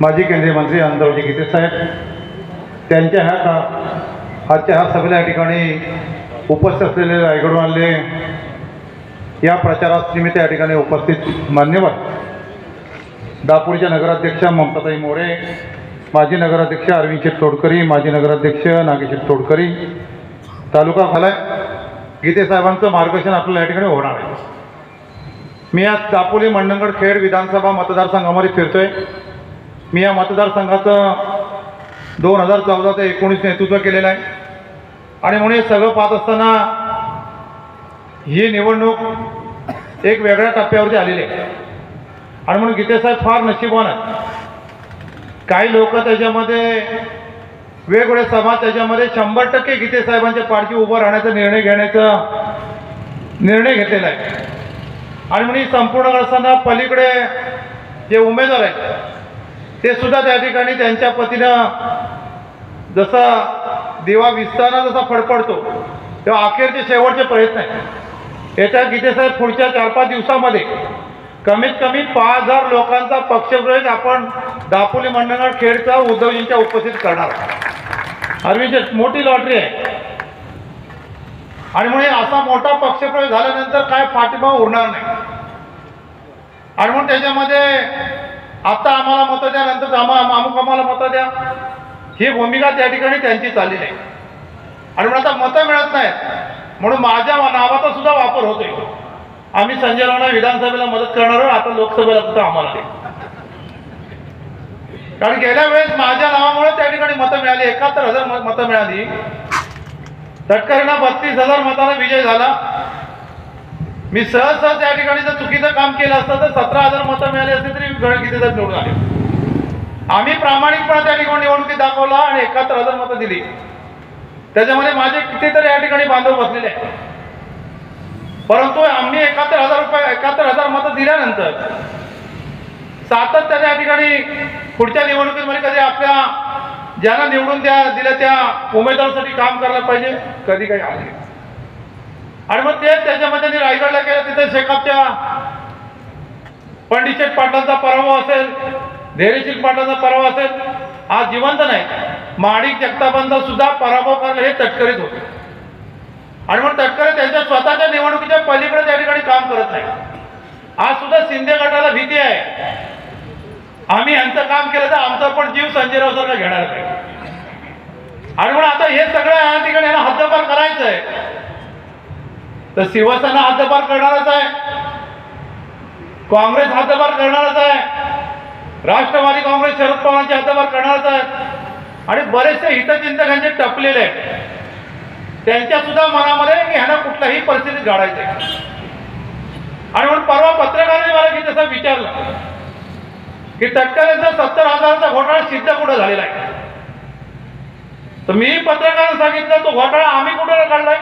माजी केंद्रीय मंत्री अनंतरावजी गीते साहेब त्यांच्या ह्या का आजच्या ह्या सभेला या ठिकाणी उपस्थित असलेले रायगडहून आलेले या प्रचारात निमित्त या ठिकाणी उपस्थित मान्यवर दापूरच्या नगराध्यक्षा ममताताई मोरे माजी नगराध्यक्ष अरविंद तोडकरी माजी नगराध्यक्ष नागेशेठ तोडकरी तालुका खालाय. गीते साहेबांचं मार्गदर्शन आपल्याला या ठिकाणी होणार आहे. मी आज दापोली मंडणगड खेड विधानसभा मतदारसंघामध्ये फिरतोय. मी या मतदारसंघाचं दोन हजार चौदा ते एकोणीस नेतृत्व केलेलं आहे. आणि म्हणून हे सगळं पाहत असताना ही निवडणूक एक वेगळ्या टप्प्यावरती आलेली आहे. आणि म्हणून गीतेसाहेब फार नशीबवान आहेत. काही लोक त्याच्यामध्ये वेगवेगळे समाज त्याच्यामध्ये शंभर टक्के गीतेसाहेबांच्या पाठची उभं राहण्याचा निर्णय घेण्याचा निर्णय घेतलेला आहे. आणि म्हणून संपूर्ण असताना पलीकडे जे उमेदवार आहेत ते सुद्धा त्या ठिकाणी त्यांच्या पतीनं जसा दिवा विसताना जसा फडफडतो तेव्हा अखेरचे शेवटचे प्रयत्न आहे येत्या गीतेसाहेब पुढच्या चार पाच दिवसामध्ये कमीत कमी पाच हजार लोकांचा पक्षप्रवेश आपण दापोली मंडळगड खेडचा उद्धवजींच्या उपस्थित करणार अरविंद मोठी लॉटरी आहे. आणि म्हणून असा मोठा पक्षप्रवेश झाल्यानंतर काय पाठिंबा उरणार नाही. आणि म्हणून त्याच्यामध्ये आता आम्हाला मतं द्या नंतर अमुक आम्हाला मतं द्या. ही भूमिका त्या ठिकाणी त्यांची चाललेली आहे. आणि म्हणून आता मतं मिळत नाहीत. म्हणून माझ्या नावाचा सुद्धा वापर होतोय. आम्ही संजय राणा विधानसभेला मदत करणार आहोत आता लोकसभेला सुद्धा आम्हाला कारण गेल्या वेळेस माझ्या नावामुळे त्या ठिकाणी मतं मिळाली एकाहत्तर हजार मतं मिळाली. तटकरेंना बत्तीस हजार मताला विजय झाला. मी सहज सहज त्या ठिकाणी जर चुकीचं काम केलं असतं तर सतरा हजार मतं मिळाली असते तरी गण किती जण निवडून आले? आम्ही प्रामाणिकपणे त्या ठिकाणी निवडणुकीत दाखवला आणि एकाहत्तर हजार मतं दिली. त्याच्यामध्ये माझे कितीतरी या ठिकाणी बांधव बसलेले आहेत. परंतु आम्ही एकाहत्तर हजार रुपये एकाहत्तर हजार मतं दिल्यानंतर सातत्याने या ठिकाणी पुढच्या निवडणुकीमध्ये कधी आपल्या ज्यांना निवडून त्या दिल्या त्या उमेदवारासाठी काम करायला पाहिजे कधी काही आले आणि मग ते त्याच्यामध्ये त्यांनी रायगडला गेलं तिथे शेकापच्या पंडित पाटलांचा पराभव असेल धैर्यशील पाटलांचा पराभव असेल आज जिवंत नाही. माणिक जगतापांचा सुद्धा पराभव करणं हे तटकरीत होते. आणि मग तटकरे त्यांच्या स्वतःच्या निवडणुकीच्या पलीकडे त्या ठिकाणी काम करत नाही. आज सुद्धा शिंदे गटाला भीती आहे. आम्ही यांचं काम केलं तर आमचा पण जीव संजयराव सरकार घेणार नाही. आणि म्हणून आता हे सगळं या ठिकाणी यांना हद्दपार करायचं आहे तर शिवसेना हद्दपार करणारच आहे. काँग्रेस हद्दपार करणारच आहे. राष्ट्रवादी काँग्रेस शरद पवारांचे हद्दपार करणारच आहे. आणि बरेचसे हितचिंतकांचे टपलेले आहेत. त्यांच्या सुद्धा मनामध्ये की ह्यांना कुठल्याही परिस्थितीत घडायचं आहे आणि म्हणून परवा पत्रकारांनी मला की तसं विचारलं की तटकरेचा सत्तर हजाराचा घोटाळा सिद्ध कुठं झालेला आहे? तर मी पत्रकारांना सांगितलं तो घोटाळा आम्ही कुठं काढलाय?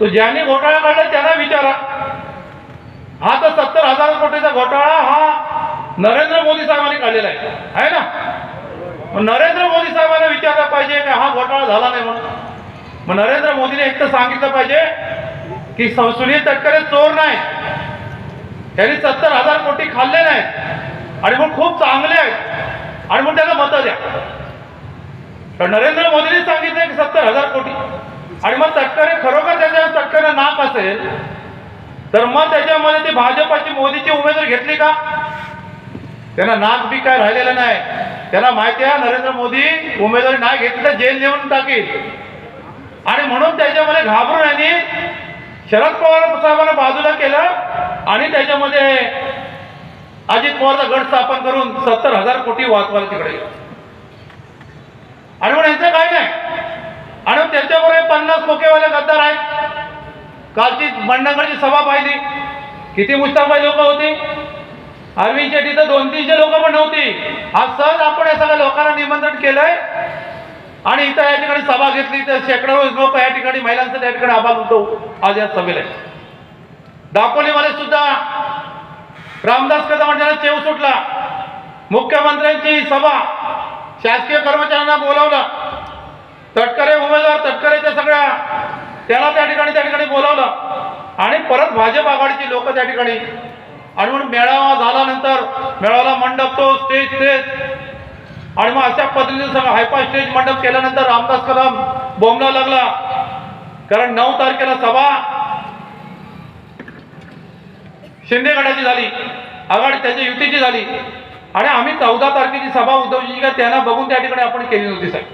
तो ज्यांनी घोटाळा काढलाय त्यांना विचारा. हा तर सत्तर हजार कोटीचा घोटाळा हा नरेंद्र मोदी साहेबांनी काढलेला आहे. आहे ना? मग नरेंद्र मोदी साहेबांना विचारलं पाहिजे की हा घोटाळा झाला नाही म्हणून? मग नरेंद्र मोदीने एक तर सांगितलं पाहिजे की सुनील तटकरे चोर नाही. त्यांनी सत्तर हजार कोटी खाल्ले नाहीत. आणि मग खूप चांगले आहेत. आणि मग त्यांना मतं द्या. तर नरेंद्र मोदींनी सांगितलं की सत्तर हजार कोटी. आणि मग तटकरे खरोखर त्याच्या तटकरे नाक असेल तर मग त्याच्यामध्ये ते भाजपाची मोदीची उमेदवार घेतली का? त्यांना नाक बी काय राहिलेलं नाही. त्यांना माहिती आहे नरेंद्र मोदी उमेदवारी नाही घेतली तर जेल जेवण टाकील. आणि म्हणून त्याच्यामध्ये घाबरून यांनी शरद पवार साहेबांना बाजूला केलं आणि त्याच्यामध्ये अजित पवारचा गट स्थापन करून सत्तर हजार कोटी वाचवायला तिकडे आणि म्हणून यांचं काय नाही. आणि मग पन्नास खोकेवाले गद्दार आहेत. कालची मंडणगडची सभा पाहिली. किती मुस्ताफबाई लोक होती? अरविंद शेट्टी तर दोन तीनशे लोक पण नव्हती. आज सहज आपण या सगळ्या लोकांना निमंत्रण केलंय. आणि इथं या ठिकाणी सभा घेतली. तर शेकडो लोक या ठिकाणी महिलांचा त्या ठिकाणी आभार होतो आज या सभेला. दापोलीमध्ये सुद्धा रामदास कदम मंडळाला चेव सुटला मुख्यमंत्र्यांची सभा शासकीय कर्मचाऱ्यांना बोलावलं. तटकरे उमेदवार तटकरेच्या सगळ्या त्याला त्या ठिकाणी त्या ठिकाणी बोलावलं. आणि परत भाजप आघाडीची लोक त्या ठिकाणी. आणि म्हणून मेळावा झाल्यानंतर मेळावा मंडप तो स्टेज स्टेज आणि मग अशा पद्धतीने सगळं हायपा स्टेज मंडप केल्यानंतर रामदास कदम बोंबला लागला. कारण नऊ तारखेला सभा. शिंदे गटाची झाली. आघाडी त्याच्या युतीची झाली. आणि आम्ही चौदा तारखेची सभा उद्धवजी काय त्यांना बघून त्या ठिकाणी आपण केली नव्हती साहेब.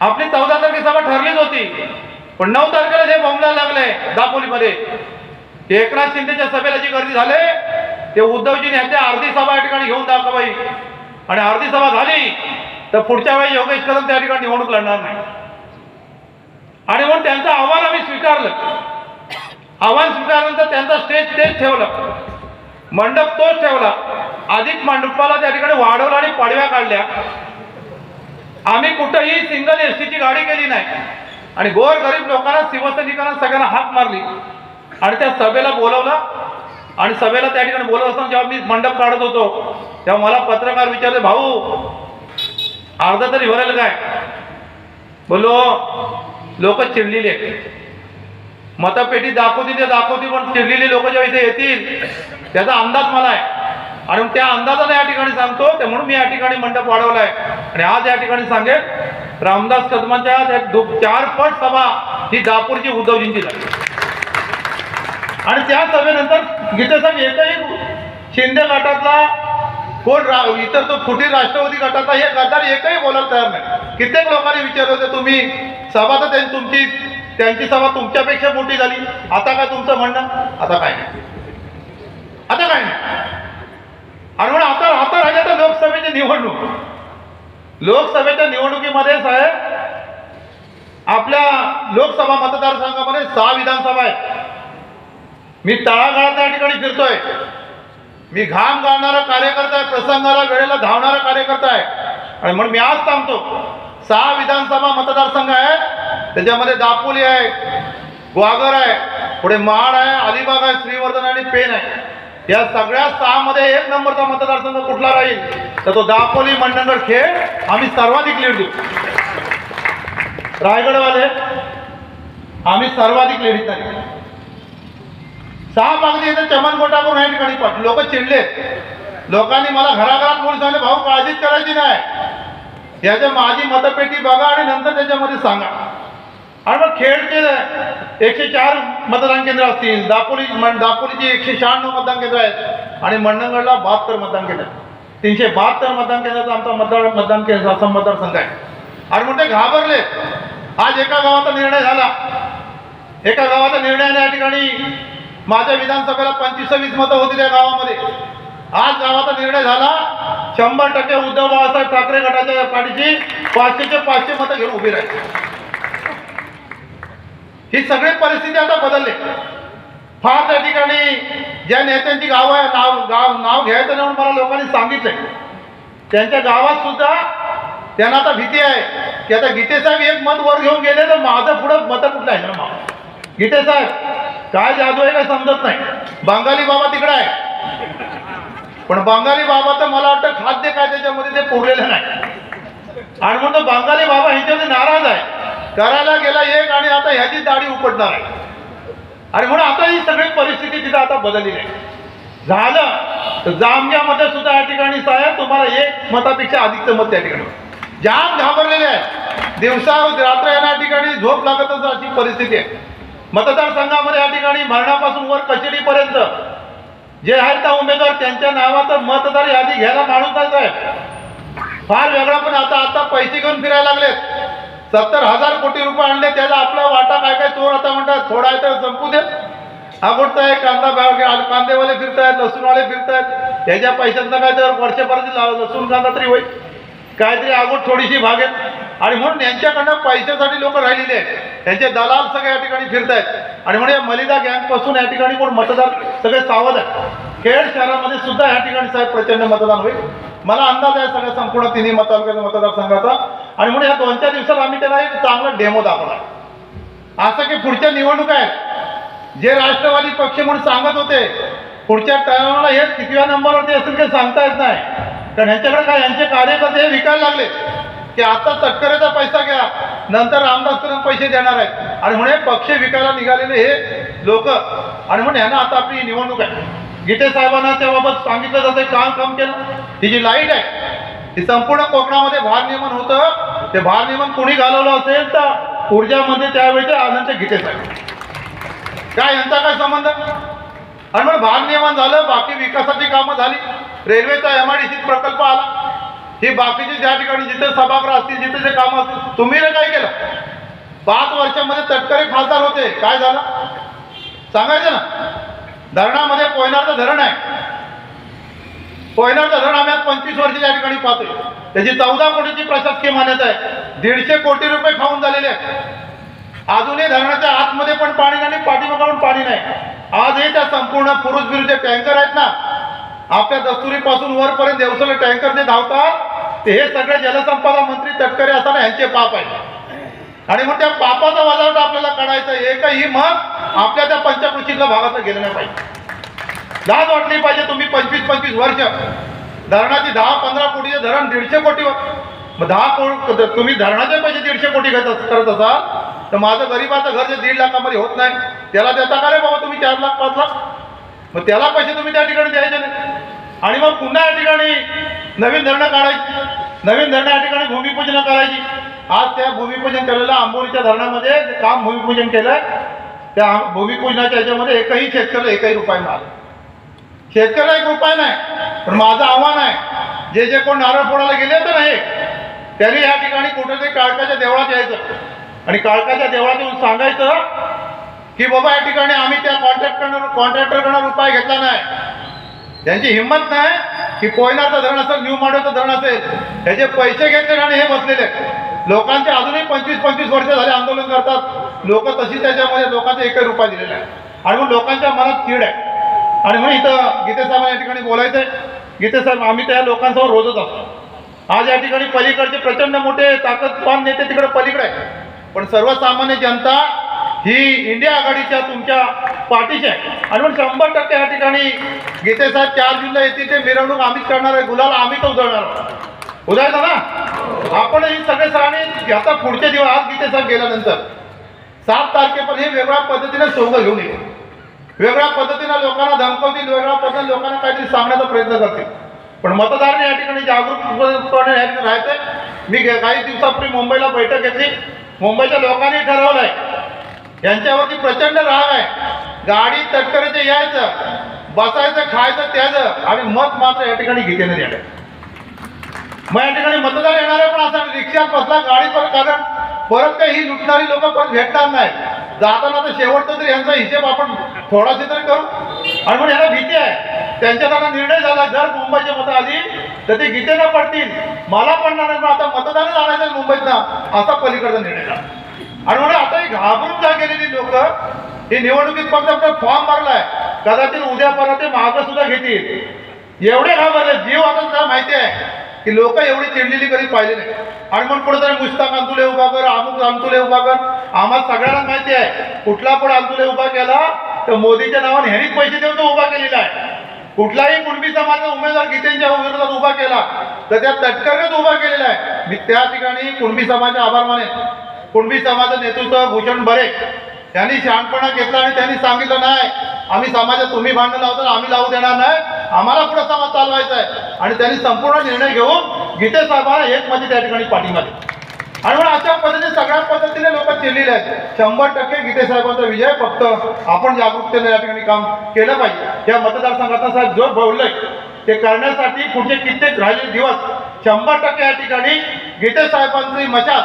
आपली चौदा तारखे सभा ठरलीच होती. पण नऊ तारखेला जे बोंबला लागले दापोलीमध्ये. एकनाथ शिंदेच्या सभेला जी गर्दी झाले ते उद्धवजीने यांच्या अर्धी सभा या ठिकाणी घेऊन दाखवाई आणि अर्धी सभा झाली तर पुढच्या वेळी योगेश कदम त्या ठिकाणी निवडणूक लढणार नाही. आणि म्हणून त्यांचं आव्हान आम्ही स्वीकारलं. आव्हान स्वीकारल्यानंतर त्यांचा स्टेज तेच ठेवलं. मंडप तोच ठेवला. अधिक मंडपाला त्या ठिकाणी वाढवला आणि पाडव्या काढल्या. आम्ही कुठंही सिंगल एस टीची गाडी केली नाही. आणि गोर गरीब लोकांना शिवसैनिकांना सगळ्यांना हाक मारली. आणि त्या सभेला बोलवलं. आणि सभेला त्या ठिकाणी बोलत असताना जेव्हा मी मंडप काढत होतो तेव्हा मला पत्रकार विचारले भाऊ अर्धा तरी भरेल काय? बोलो लोक चिडलेले मतपेटी दाखवती ते दाखवती पण चिडलेली लोक जेव्हा इथे येतील त्याचा अंदाज मला आहे. आणि मग त्या अंदाजाला या ठिकाणी सांगतो ते म्हणून मी या ठिकाणी मंडप वाढवलाय. आणि आज या ठिकाणी सांगेल रामदास कदमांच्या चार पट सभा ही दापूरची उद्धवजींची झाली. आणि त्या सभेनंतर गीतेसाहेब एकही शिंदे गटातला कोण रा इतर तो फुटी राष्ट्रवादी गटाचा हे गटार एकही बोलायला तयार नाही. कित्येक लोकांनी विचारलं होते तुम्ही सभा तर त्यांची तुमची त्यांची सभा तुमच्यापेक्षा मोठी झाली. आता काय तुमचं म्हणणं? आता काय नाही. आता काय नाही. आणि म्हणून आता आता राहिल्या तर लोकसभेची निवडणूक. लोकसभेच्या निवडणुकीमध्ये साहेब आपल्या लोकसभा मतदारसंघामध्ये सहा विधानसभा आहेत. मी तळागाळात त्या ठिकाणी फिरतोय. मी घाम गाळणारा कार्यकर्ता आहे प्रसंगाला वेळेला धावणारा कार्यकर्ता आहे. आणि म्हणून मी आज सांगतो सहा विधानसभा मतदारसंघ आहेत त्याच्यामध्ये दापोली आहे ग्वागर आहे पुढे महाड आहे अलिबाग आहे श्रीवर्धन आणि पेन आहे. या सगळ्या सहामध्ये एक नंबरचा मतदारसंघ कुठला राहील? तर तो दापोली मंडणगड खेळ आम्ही सर्वाधिक लीड देऊ रायगडवाले आम्ही सर्वाधिक लीड नाही सहा मागणी येते चमन गोटा करून या ठिकाणी पाठ लोक चिडले लोकांनी मला घराघरात बोलून सांगितले भाऊ काळजीच करायची नाही. याच्या माझी मतपेटी बघा आणि नंतर त्याच्यामध्ये सांगा. आणि मग खेडचे एकशे चार मतदान केंद्र असतील. दापोली दापोलीची एकशे शहाण्णव मतदान केंद्र आहेत. आणि मंडणगडला बहात्तर मतदान केंद्र आहेत. तीनशे बहात्तर मतदान केंद्राचा आमचा मतदार मतदान केंद्र असा मतदारसंघ आहे. आणि मग ते घाबरले. आज एका गावाचा निर्णय झाला. एका गावाचा निर्णयाने या ठिकाणी माझ्या विधानसभेला पंचवीस मतं होती त्या गावामध्ये. आज गावाचा निर्णय झाला. शंभर टक्के उद्धव बाळासाहेब ठाकरे गटाच्या पाठीची पाचशेचे पाचशे मतं घेऊन उभी राहील. ही सगळी परिस्थिती आता बदलली. फार त्या ठिकाणी ज्या नेत्यांची गाव आहे नाव गाव नाव घ्यायचं नाही म्हणून मला लोकांनी सांगितलंय. त्यांच्या गावात सुद्धा त्यांना आता भीती आहे की आता गीते साहेब एक मत वर घेऊन गेले तर माझं पुढं मतं कुठलं आहे ना मग गीते साहेब काय जादू आहे काय समजत नाही. बंगाली बाबा तिकडं आहे. पण बंगाली बाबा तर मला वाटतं खाद्य काय त्याच्यामध्ये ते पुरलेलं नाही. आणि म्हणतो बंगाली बाबा ह्यांच्यामध्ये नाराज आहे. करायला गेला एक आणि आता ह्याची दाढी उपटणार आहे. आणि म्हणून आता ही सगळी परिस्थिती तिथं आता बदलली आहे. झालं. तर जामग्यामध्ये सुद्धा या ठिकाणी साहेब तुम्हाला एक मतापेक्षा अधिकचं मत त्या ठिकाणी. जाम घाबरलेले आहे दिवसा रात्र या ठिकाणी झोप लागतच अशी परिस्थिती आहे. मतदारसंघामध्ये या ठिकाणी मरणापासून वर कचेरीपर्यंत जे आहेत त्या उमेदवार त्यांच्या नावाचं मतदार यादी घ्यायला माणूस आहे. साहेब फार वेगळा पण आता आता पैसे घेऊन फिरायला लागलेत. सत्तर हजार कोटी रुपये आणले त्याला आपला वाटा काय काय चोर आता म्हणतात थोडा आहे तर संपू दे. आहे कांदा भाव घ्या कांदेवाले फिरतायत लसूणवाले फिरतायत. त्याच्या पैशांचा काय तर वर्षभराची लसूण कांदा तरी होईल. काहीतरी अगोट थोडीशी भागेल आणि म्हणून यांच्याकडनं पैशासाठी लोक राहिलेले आहेत. त्यांचे दलाल सगळे या ठिकाणी फिरतायत. आणि म्हणून या मलिदा गँगपासून या ठिकाणी कोण मतदार सगळे सावध आहेत. खेड शहरामध्ये सुद्धा या ठिकाणी साहेब प्रचंड मतदान होईल. मला अंदाज आहे सगळ्या संपूर्ण तिन्ही मतदार मतदारसंघाचा. आणि म्हणून या दोन चार दिवसात आम्ही त्याला एक चांगला डेमो दाखवला. असं की पुढच्या निवडणुका आहेत. जे राष्ट्रवादी पक्ष म्हणून सांगत होते पुढच्या टायमाला हे कितव्या नंबरवरती असेल ते सांगता येत नाही. कारण ह्यांच्याकडे काय यांचे कार्यकर्ते हे विकायला लागले. की आता तटकरेचा पैसा घ्या नंतर रामदास पैसे देणार आहेत. आणि म्हणून पक्ष विकायला निघालेले हे लोक. आणि म्हणून ह्यांना आता आपली निवडणूक आहे. गीते साहेबांना त्याबाबत सांगितलं जाते काम काम केलं. ही जी लाइट आहे ही संपूर्ण कोकणामध्ये भारनियमन होतं. ते भारनियमन कोणी घालवलं असेल तर ऊर्जा मंत्री त्यावेळेचे आनंद गीते साहेब काय यांचा काय संबंध? आणि मग भारनियमन झालं बाकी विकासाची कामं झाली. रेल्वेचा एम आय डी सी प्रकल्प आला. ही बाकीचे ज्या ठिकाणी जिथे सभागृह असतील जिथे जे कामं असतील तुम्ही काय केलं? पाच वर्षामध्ये तटकरे खासदार होते. काय झालं? सांगायचं ना? धरणामध्ये कोयनाचं धरण आहे. कोयनाचं धरण आम्ही पंचवीस वर्ष या ठिकाणी पाहतोय. त्याची चौदा कोटीची प्रशासकीय मान्यता आहे. दीडशे कोटी रुपये खाऊन झालेले आहेत. अजूनही धरणाच्या आतमध्ये पण पाणी नाही आणि पण पाणी नाही. आजही त्या संपूर्ण पुरुष विरुद्ध टँकर आहेत ना आपल्या दस्तुरीपासून वरपर्यंत देवसले टँकर जे धावतात ते हे सगळे जलसंपदा मंत्री तटकरे असताना यांचे पाप आहेत. आणि मग त्या पापाचा वजावट आपल्याला काढायचं एकही मग आपल्या त्या पंचकृषीतल्या भागातलं गेलं नाही पाहिजे. लाज वाटली पाहिजे तुम्ही पंचवीस पंचवीस वर्ष. धरणाची दहा पंधरा कोटीचे धरण दीडशे कोटीवर. मग दहा कोटी तुम्ही धरणाचे पैसे दीडशे कोटी घेत करत असाल तर माझं गरीबाचं घर जे दीड लाखामध्ये होत नाही त्याला देता का रे बाबा तुम्ही चार लाख पाच लाख? मग त्याला पैसे तुम्ही त्या ठिकाणी द्यायचे नाही. आणि मग पुन्हा या ठिकाणी नवीन धरणं काढायची. नवीन धरणं या ठिकाणी भूमिपूजन करायची. आज त्या भूमिपूजन केलेलं आंबोलीच्या धरणामध्ये काम भूमिपूजन केलं त्या भूमिपूजनाच्या याच्यामध्ये एकही शेतकऱ्याला एकही रुपये मिळाला शेतकऱ्याला एक उपाय नाही पण माझं आव्हान आहे. जे जे कोण नारळ फोडायला गेले तर नाही त्यांनी या ठिकाणी कुठेतरी काळकाच्या देवळात यायचं. आणि काळकाच्या देवळात येऊन सांगायचं की बाबा या ठिकाणी आम्ही त्या कॉन्ट्रॅक्टर कॉन्ट्रॅक्टरकडनं उपाय घेतला नाही. त्यांची हिंमत नाही की कोयनाचं धरण असेल न्यू मॉडेलचं धरण असेल त्याचे पैसे घेतले आणि हे बसलेले. लोकांचे अजूनही पंचवीस पंचवीस वर्ष झाले आंदोलन करतात. लोक तशी त्याच्यामध्ये लोकांचे एकही रुपये दिलेला आहे आणि मग लोकांच्या मनात कीड आहे. आणि म्हणून इथं गीते या ठिकाणी बोलायचं आहे गीते साहेब आम्ही त्या लोकांसमोर रोजच असतो. आज या ठिकाणी पलीकडचे प्रचंड मोठे ताकदवान नेते तिकडे पलीकडे आहे पण सर्वसामान्य जनता ही इंडिया आघाडीच्या तुमच्या पाठीशी आहे. आणि म्हणून शंभर टक्के या ठिकाणी गीते साहेब चार जूनला येतील ते मिरवणूक आम्हीच करणार आहे. गुलाल आम्हीच उजळणार आहोत. उजळतं ना? आपण ही सगळे सरांनी आता पुढचे दिवस आज गीते साहेब गेल्यानंतर सात तारखेपर्यंत हे वेगळ्या पद्धतीने सोंग घेऊन येईल वेगळ्या पद्धतीनं लोकांना धमकवतील वेगळ्या पद्धतीने लोकांना काहीतरी सांगण्याचा प्रयत्न करतील. पण मतदारांनी या ठिकाणी जागरूकपणे या ठिकाणी मी काही दिवसापूर्वी मुंबईला बैठक घेतली. मुंबईच्या लोकांनी ठरवलंय. यांच्यावरती प्रचंड राग आहे. गाडी तटकरीचं यायचं बसायचं खायचं त्याचं आणि मत मात्र या ठिकाणी घेतेने द्यायचं मग या ठिकाणी मतदार येणार आहे पण असं रिक्षात बसला गाडी पण कारण परत काही ही लुटणारी लोक परत भेटणार नाही जाताना तर शेवटचा तरी यांचा हिशेब आपण थोडासा तरी करू. आणि म्हणून याला भीती आहे. त्यांच्या त्यांना निर्णय झाला. जर मुंबईची मतं आली तर ते गीतेनं पडतील. मला पडणार नाही पण आता मतदानच आणायचं मुंबईतनं असा पलीकडचा निर्णय झाला. आणि म्हणून आता ही घाबरून जा गेलेली लोक ही निवडणुकीत फक्त आपला फॉर्म भरलाय. कदाचित उद्या परत ते मागं सुद्धा घेतील. एवढे घाबरले जीव आता तुला माहिती आहे. की लोक एवढी चिडलेली कधी पाहिली नाही. आणि म्हणून तरी मुश्ताक अंतुले उभा कर अमुक अंतुले उभा कर. आम्हाला सगळ्यांना माहिती आहे कुठला पण अंतुले उभा केला तर मोदीच्या नावाने ह्यांनीच पैसे देऊन तो उभा केलेला आहे. कुठलाही कुणबी समाजाचा उमेदवार गीतेंच्या विरोधात उभा केला तर त्या तटकरनेच उभा केलेला आहे. मी त्या ठिकाणी कुणबी समाजाचे आभार माने कुणबी समाजाचं नेतृत्व भूषण बरे त्यांनी शहाणपणा घेतला आणि त्यांनी सांगितलं नाही आम्ही समाजात तुम्ही भांडण लावतो आम्ही लावू देणार नाही. आम्हाला पुढे समाज चालवायचा आहे आणि त्यांनी संपूर्ण निर्णय घेऊन गीते साहेबांना एक म्हणजे त्या ठिकाणी पाठिंबा आणि म्हणून अशा पद्धतीने सगळ्या पद्धतीने लोक चिरलेले आहेत. शंभर टक्के गीते साहेबांचा विजय फक्त आपण जागरूकतेने या ठिकाणी काम केलं पाहिजे. या मतदारसंघाचा साहेब जो बोललोय ते करण्यासाठी पुढचे कित्येक राहिले दिवस शंभर टक्के या ठिकाणी गीते साहेबांची मशाल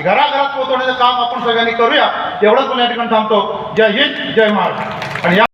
घराघरात पोहोचवण्याचं काम आपण सगळ्यांनी करूया. एवढंच पुण्या या ठिकाणी थांबतो. जय हिंद जय महाराष्ट्र. आणि या